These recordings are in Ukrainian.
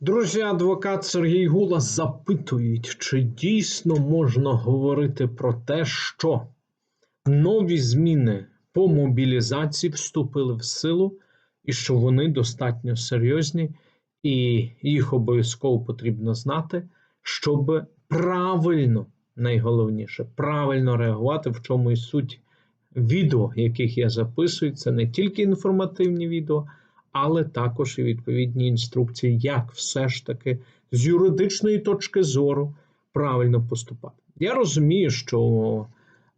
Друзі, адвокат Сергій Гула запитують, чи дійсно можна говорити про те, що нові зміни по мобілізації вступили в силу, і що вони достатньо серйозні, і їх обов'язково потрібно знати, щоб правильно, найголовніше, правильно реагувати, в чому і суть відео, яких я записую. Це не тільки інформативні відео але також і відповідні інструкції, як все ж таки з юридичної точки зору правильно поступати. Я розумію, що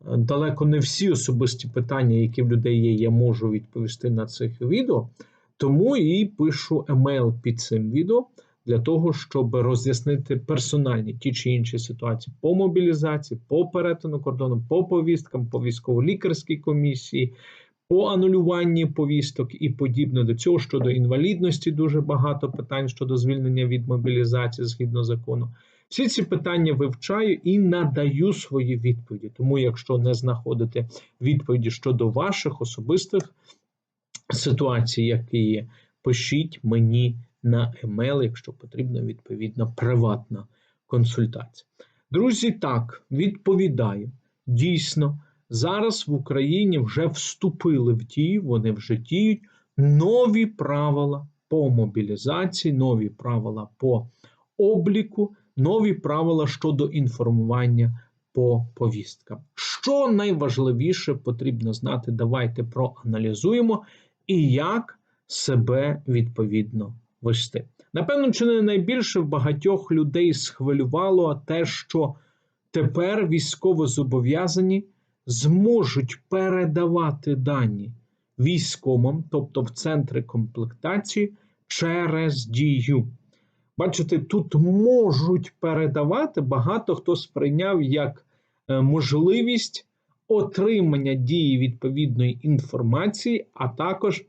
е, далеко не всі особисті питання, які в людей є, я можу відповісти на цих відео, тому і пишу емейл під цим відео. Для того, щоб роз'яснити персональні ті чи інші ситуації по мобілізації, по перетину кордону, по повісткам, по військово-лікарській комісії, по анулюванні повісток і подібне до цього щодо інвалідності, дуже багато питань щодо звільнення від мобілізації згідно закону. Всі ці питання вивчаю і надаю свої відповіді. Тому, якщо не знаходите відповіді щодо ваших особистих ситуацій, які є, пишіть мені на емейл, якщо потрібна відповідна приватна консультація. Друзі, так, відповідаю. Дійсно, Зараз в Україні вже вступили в дію, вони вже діють нові правила по мобілізації, нові правила по обліку, нові правила щодо інформування по повісткам. Що найважливіше потрібно знати, давайте проаналізуємо і як себе відповідно вести. Напевно, чи не найбільше в багатьох людей схвилювало те, що тепер військово зобов'язані зможуть передавати дані військомам, тобто в центри комплектації, через дію. Бачите, тут можуть передавати, багато хто сприйняв як е, можливість отримання дії відповідної інформації, а також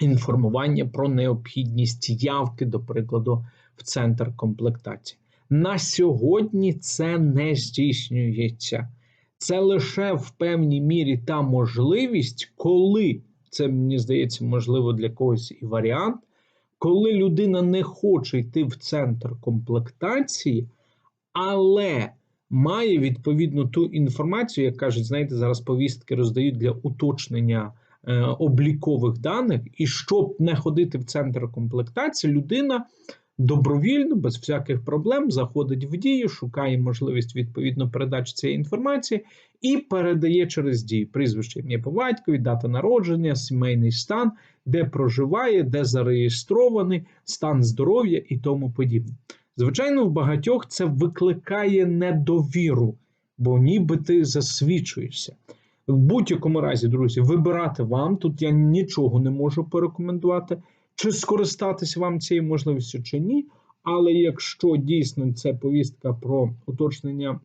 інформування про необхідність явки, до прикладу, в центр комплектації. На сьогодні це не здійснюється. Це лише в певній мірі та можливість, коли це мені здається, можливо, для когось і варіант, коли людина не хоче йти в центр комплектації, але має відповідно ту інформацію, як кажуть, знаєте, зараз повістки роздають для уточнення е, облікових даних, і щоб не ходити в центр комплектації, людина добровільно, без всяких проблем, заходить в дію, шукає можливість відповідно передачі цієї інформації і передає через дію прізвище ім'я по батькові, дата народження, сімейний стан, де проживає, де зареєстрований, стан здоров'я і тому подібне. Звичайно, в багатьох це викликає недовіру, бо ніби ти засвідчуєшся. В будь-якому разі, друзі, вибирати вам. Тут я нічого не можу порекомендувати чи скористатися вам цією можливістю, чи ні. Але якщо дійсно це повістка про уточнення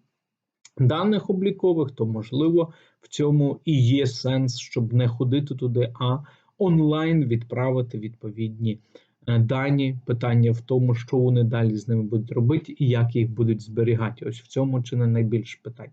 даних облікових, то можливо в цьому і є сенс, щоб не ходити туди, а онлайн відправити відповідні е, дані. Питання в тому, що вони далі з ними будуть робити і як їх будуть зберігати. Ось в цьому чи не найбільше питань.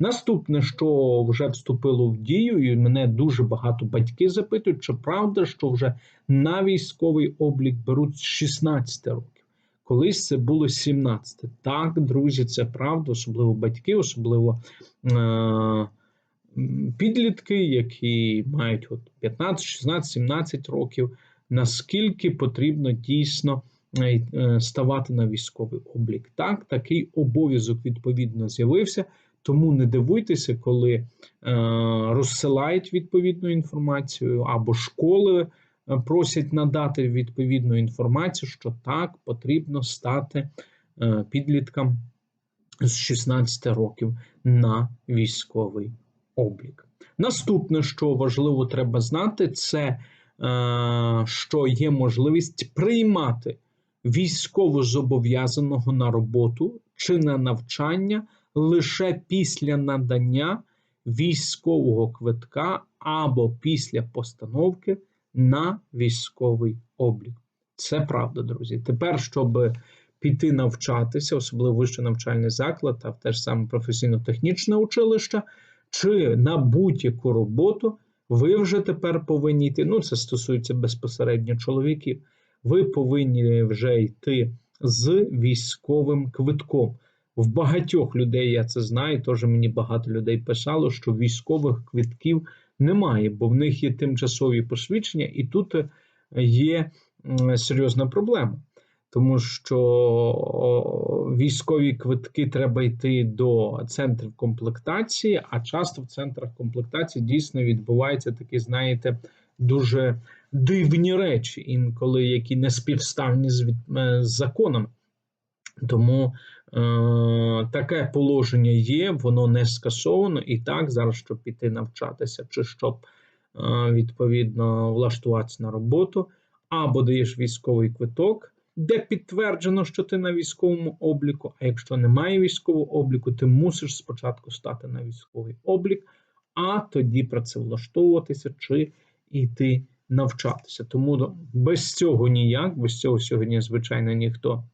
Наступне, що вже вступило в дію, і мене дуже багато батьки запитують, чи правда, що вже на військовий облік беруть з 16 років. Колись це було 17. Так, друзі, це правда, особливо батьки, особливо е- підлітки, які мають от 15, 16, 17 років. Наскільки потрібно дійсно е, е, ставати на військовий облік? Так, такий обов'язок відповідно з'явився. Тому не дивуйтеся, коли е, розсилають відповідну інформацію, або школи е, просять надати відповідну інформацію, що так потрібно стати е, підліткам з 16 років на військовий облік. Наступне, що важливо треба знати, це е, що є можливість приймати військовозобов'язаного на роботу чи на навчання лише після надання військового квитка або після постановки на військовий облік. Це правда, друзі. Тепер, щоб піти навчатися, особливо вищий навчальний заклад, а те ж саме професійно-технічне училище, чи на будь-яку роботу, ви вже тепер повинні йти. Ну, це стосується безпосередньо чоловіків. ви повинні вже йти з військовим квитком. В багатьох людей я це знаю. Теж мені багато людей писало, що військових квитків немає, бо в них є тимчасові посвідчення, і тут е, є серйозна проблема. Тому що військові квитки треба йти до центрів комплектації, а часто в центрах комплектації дійсно відбуваються такі, знаєте, дуже дивні речі, інколи які не співставні з, е, з законами. Тому таке положення є, воно не скасовано і так, зараз, щоб піти навчатися, чи щоб е, відповідно влаштуватися на роботу, або даєш військовий квиток, де підтверджено, що ти на військовому обліку. А якщо немає військового обліку, ти мусиш спочатку стати на військовий облік, а тоді працевлаштовуватися чи йти навчатися. Тому без цього ніяк, без цього сьогодні, звичайно, ніхто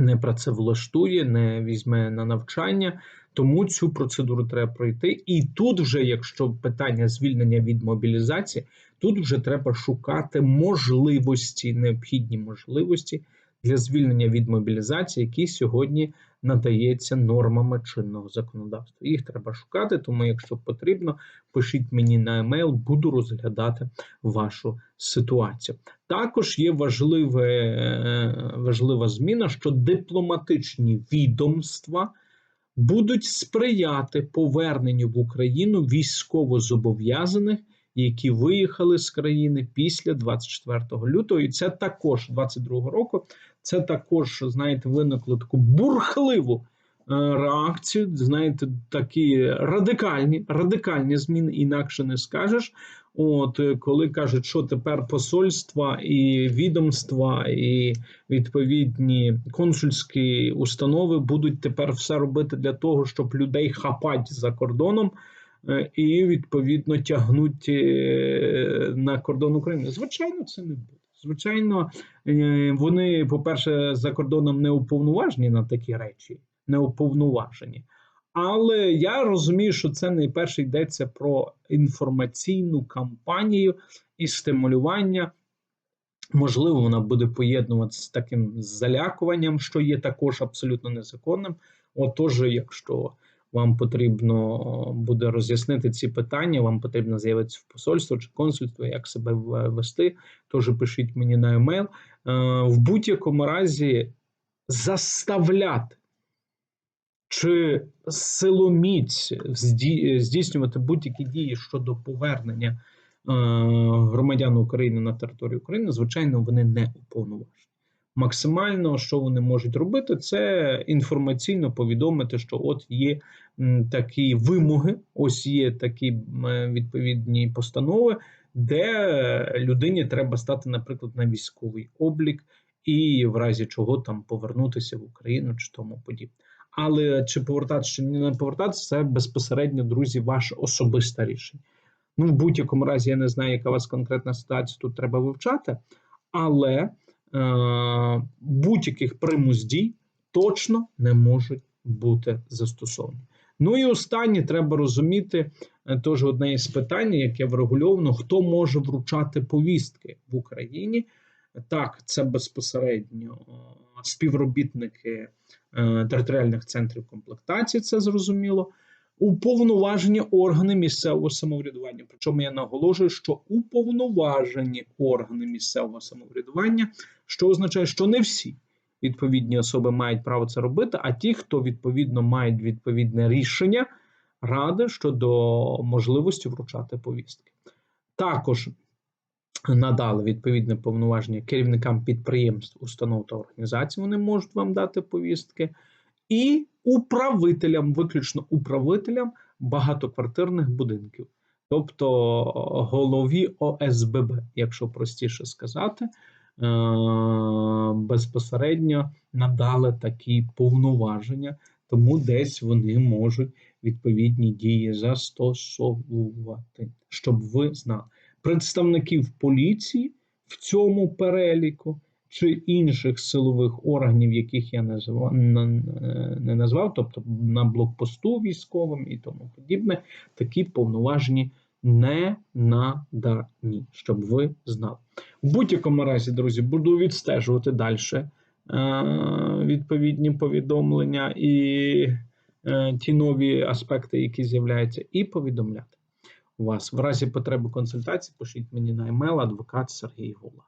не працевлаштує, не візьме на навчання. Тому цю процедуру треба пройти. І тут, вже, якщо питання звільнення від мобілізації, тут вже треба шукати можливості, необхідні можливості для звільнення від мобілізації, які сьогодні надається нормами чинного законодавства. Їх треба шукати, тому, якщо потрібно, пишіть мені на емейл, буду розглядати вашу ситуацію. Також є важливе, важлива зміна, що дипломатичні відомства. Будуть сприяти поверненню в Україну військовозобов'язаних, які виїхали з країни після 24 лютого, і це також 22 року. Це також, знаєте, виникло таку бурхливу е, реакцію. Знаєте, такі радикальні, радикальні зміни, інакше не скажеш. От е, коли кажуть, що тепер посольства і відомства, і відповідні консульські установи будуть тепер все робити для того, щоб людей хапати за кордоном. Е, і відповідно тягнуть на кордон України. Звичайно, це не буде. Звичайно, е, вони, по-перше, за кордоном не уповноважені на такі речі, не уповноважені. Але я розумію, що це найперше йдеться про інформаційну кампанію і стимулювання. Можливо, вона буде поєднуватися з таким залякуванням, що є також абсолютно незаконним. Отож, якщо вам потрібно буде роз'яснити ці питання, вам потрібно з'явитися в посольство чи консульство, як себе вести. Тож пишіть мені на емейл. Е, в будь-якому разі заставляти чи силоміць здійснювати будь-які дії щодо повернення е, громадян України на територію України, звичайно, вони не уповноважені. Максимально, що вони можуть робити, це інформаційно повідомити, що от є такі вимоги, ось є такі відповідні постанови, де людині треба стати, наприклад, на військовий облік, і в разі чого там повернутися в Україну чи тому подібне. Але чи повертатися, чи не повертатися, це безпосередньо, друзі, ваше особисте рішення. Ну, в будь-якому разі, я не знаю, яка у вас конкретна ситуація тут треба вивчати, але будь-яких примус дій точно не можуть бути застосовані. Ну і останнє треба розуміти е, теж одне із питань, яке врегульовано: хто може вручати повістки в Україні. Так, це безпосередньо е, співробітники е, територіальних центрів комплектації, це зрозуміло. Уповноважені органи місцевого самоврядування. Причому я наголошую, що уповноважені органи місцевого самоврядування, що означає, що не всі відповідні особи мають право це робити, а ті, хто відповідно мають відповідне рішення ради щодо можливості вручати повістки. Також надали відповідне повноваження керівникам підприємств, установ та організацій, вони можуть вам дати повістки, і управителям, виключно управителям багатоквартирних будинків. Тобто голові ОСББ, якщо простіше сказати, Е, безпосередньо надали такі повноваження, тому десь вони можуть відповідні дії застосовувати, щоб ви знали. Представників поліції в цьому переліку чи інших силових органів, яких я не назвав, тобто на блокпосту військовим і тому подібне, такі повноважені не надані, щоб ви знали. В будь-якому разі, друзі, буду відстежувати далі е, відповідні повідомлення і е, ті нові аспекти, які з'являються, і повідомляти вас. В разі потреби консультації пишіть мені на емейл адвокат Сергій Гула.